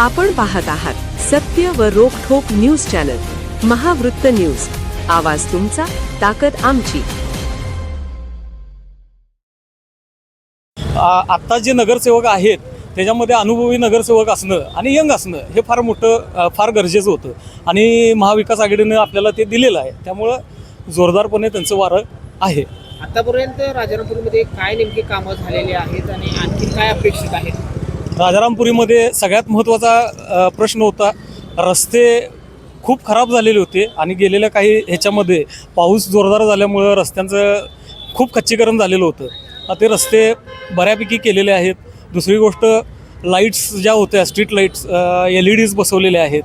आपण पाहत आहात सत्य व रोखोक न्यूज चॅनल महावृत्त न्यूज. आवाज तुमचा ताकद आमची. आत्ता जे नगरसेवक आहेत त्याच्यामध्ये अनुभवी नगरसेवक असणं आणि यंग असणं हे फार मोठं फार गरजेचं होतं. आणि महाविकास आघाडीनं आपल्याला ते दिलेलं आहे. त्यामुळं जोरदारपणे त्यांचं वारं आहे. आतापर्यंत राजारामपुरीमध्ये काय नेमकी कामं झालेली आहेत आणि आणखी काय अपेक्षित आहेत? राजारामपुरीमध्ये सगळ्यात महत्त्वाचा प्रश्न होता रस्ते खूप खराब झालेले होते आणि गेलेल्या काही ह्याच्यामध्ये पाऊस जोरदार झाल्यामुळं रस्त्यांचं खूप कच्चीकरण झालेलं होतं. ते रस्ते बऱ्यापैकी केलेले आहेत. दुसरी गोष्ट लाईट्स ज्या होत्या street lights L E Ds बसवलेल्या आहेत.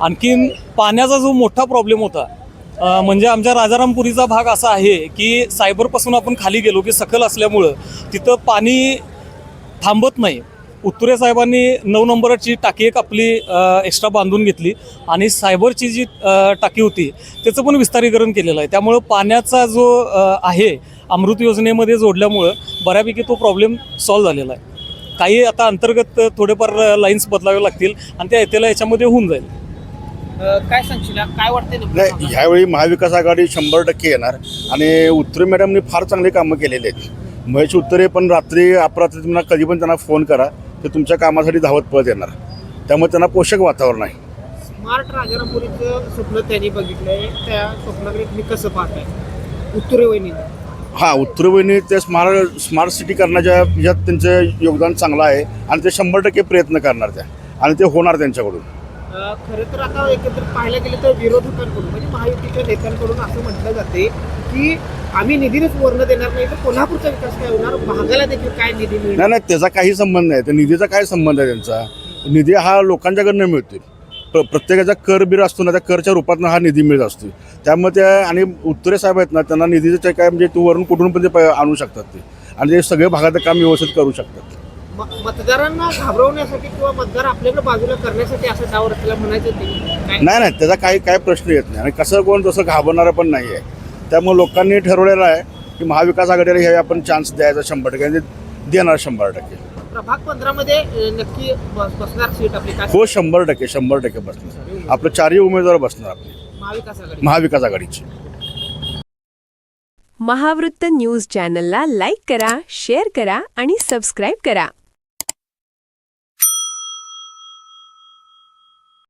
आणखीन पाण्याचा जो मोठा प्रॉब्लेम होता म्हणजे आमच्या राजारामपुरीचा भाग असा आहे की सायबरपासून आपण खाली गेलो की सखल असल्यामुळं तिथं पाणी थांबत नाही. उत्तुरे साहेबांनी नऊ नंबरची टाकी एक आपली एक्स्ट्रा बांधून घेतली आणि सायबरची जी टाकी होती त्याचं पण विस्तारीकरण केलेलं आहे. त्यामुळं पाण्याचा जो आहे अमृत योजनेमध्ये जोडल्यामुळं बऱ्यापैकी तो प्रॉब्लेम सॉल्व्ह झालेला आहे. काही आता अंतर्गत थोडेफार लाईन्स बदलावे लागतील आणि त्या येतेला याच्यामध्ये होऊन जाईल. काय सांगशील? काय वाटतंय नाही ह्यावेळी महाविकास आघाडी शंभर टक्के येणार आणि उत्तरे मॅडमनी फार चांगली कामं केलेली आहेत. महेश उत्तरे पण रात्री अपरात्री तुम्हाला कधी पण त्यांना फोन करा. ते तुमच्या कामासाठी धावत पळत येणार. त्यामुळे त्यांना पोषक वातावरण आहे. स्मार्ट राजारामपुरीचं स्वप्न त्यांनी बघितलंय. त्या स्वप्नाकडे तुम्ही कसं पाहताय? उत्तरे वहिनी. हां उत्तरवहिनी ते स्मार्ट स्मार्ट सिटी करण्याच्या ह्याच्यात त्यांचं योगदान चांगलं आहे आणि ते शंभर टक्के प्रयत्न करणार त्या. आणि ते होणार त्यांच्याकडून. खरं तर आता एकत्र पाहायला गेलं तर विरोधकांकडून म्हणजे महायुतीच्या नेत्यांकडून असं म्हटलं जाते की आम्ही निधीनेच वर्ण देणार नाही तर कोल्हापूरचा विकास काय होणार? भागाला देखील काय निधी मिळणार? नाही नाही त्याचा काही संबंध नाही. तर निधीचा काय संबंध आहे त्यांचा? निधी हा लोकांच्याकडनं मिळतो प्र प्रत्येकाचा कर बिर असतो ना त्या करच्या रूपात हा निधी मिळत असतो. त्यामुळे त्या आणि उत्तरे साहेब आहेत ना त्यांना निधीचं काय म्हणजे तू वरून कुठून पण ते प- आणू शकतात ते. आणि ते सगळे भागात काम व्यवस्थित करू शकतात. मतदारांना घाबरवण्यासाठी किंवा मतदार आपल्याकडे बाजूला करण्यासाठी असं डाव रचला म्हणायचं नाही नाही त्याचा काही काय प्रश्न येत नाही. आणि कसं कोण तसं घाबरणारं पण नाही आहे त्यामुळे लोकांनी ठरवलेलं आहे की महाविकास आघाडीला हे आपण चान्स द्यायचा शंभर टक्के देणार शंभर टक्के. प्रभाग पंधरा मध्ये नक्की बस- बसणार सीट आपली काय हो शंभर टक्के शंभर टक्के बसणार. आपलं चारही उमेदवार बसणार आपले. महाविकास आघाडी. महाविकास आघाडीचे. महावृत्त न्यूज चॅनलला लाईक करा शेअर करा आणि सबस्क्राईब करा.